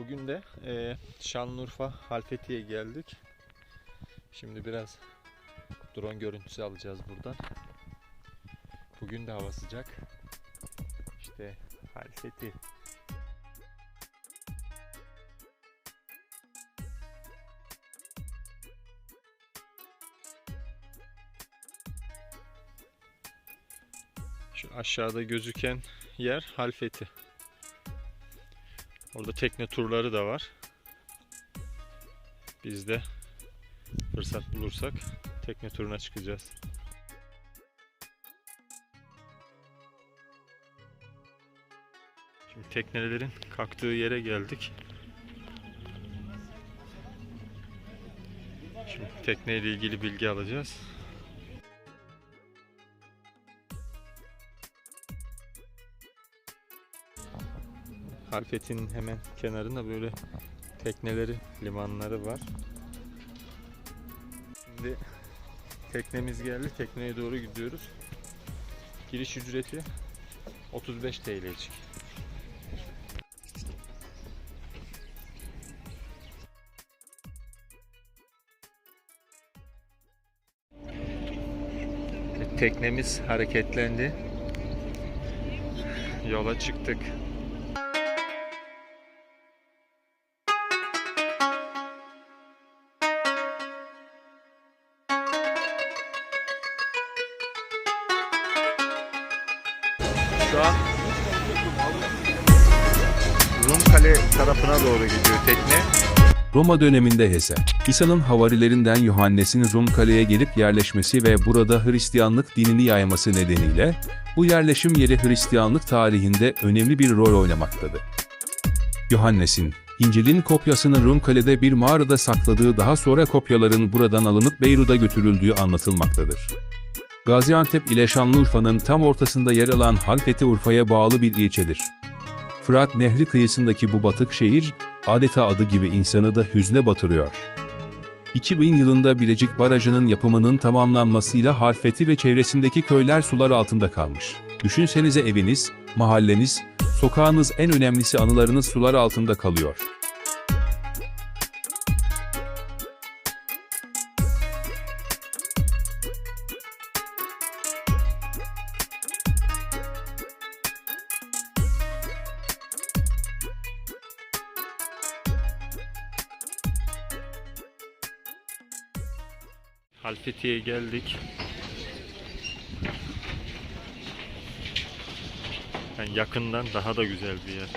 Bugün de e, Şanlıurfa Halfeti'ye geldik. Şimdi biraz drone görüntüsü alacağız buradan. Bugün de hava sıcak. İşte Halfeti. Şu aşağıda gözüken yer Halfeti. Orada tekne turları da var. Biz de fırsat bulursak tekne turuna çıkacağız. Şimdi teknelerin kalktığı yere geldik. Şimdi tekneyle ilgili bilgi alacağız. Halfeti'nin hemen kenarında böyle tekneleri, limanları var. Şimdi teknemiz geldi. Tekneye doğru gidiyoruz. Giriş ücreti 35 TL'cik. Teknemiz hareketlendi. Yola çıktık. Şu an Rum Kale tarafına doğru gidiyor tekne. Roma döneminde Hese, İsa'nın havarilerinden Yohannes'in Rum kaleye gelip yerleşmesi ve burada Hristiyanlık dinini yayması nedeniyle, bu yerleşim yeri Hristiyanlık tarihinde önemli bir rol oynamaktadır. Yohannes'in, İncil'in kopyasını Rum kalede bir mağarada sakladığı daha sonra kopyaların buradan alınıp Beyrut'a götürüldüğü anlatılmaktadır. Gaziantep ile Şanlıurfa'nın tam ortasında yer alan Halfeti Urfa'ya bağlı bir ilçedir. Fırat Nehri kıyısındaki bu batık şehir, adeta adı gibi insanı da hüzne batırıyor. 2000 yılında Bilecik Barajı'nın yapımının tamamlanmasıyla Halfeti ve çevresindeki köyler sular altında kalmış. Düşünsenize eviniz, mahalleniz, sokağınız en önemlisi anılarınız sular altında kalıyor. Halfeti'ye geldik. Yani yakından daha da güzel bir yer.